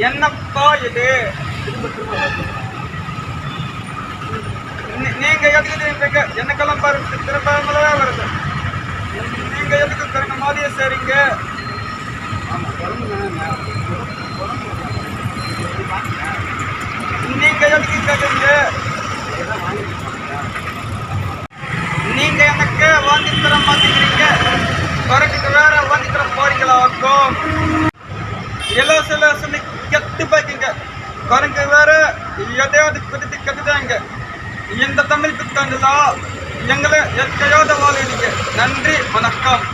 என்னப்பா இது? நீ- நீங்க எதுக்கு திரும்பீங்க எனக்கெல்லாம் பாருங்க திருப்பாமலே வருது. நீங்க எதுக்கு கருங்க மாதிரியே சரிங்க நீங்க எதுக்கு கேட்குறீங்க நீங்க எனக்கு வாங்கி தர மாட்டேங்கிறீங்க குறைக்கு வேற வாங்கி தர போறீங்களா இருக்கும் இலவச இலவச குரங்கு வேற எதையாவது பிடித்து கட்டுதாங்க இந்த தமிழ் புத்தாண்டுல எங்களை எத்தையாவது வாழிடுங்க நன்றி வணக்கம்.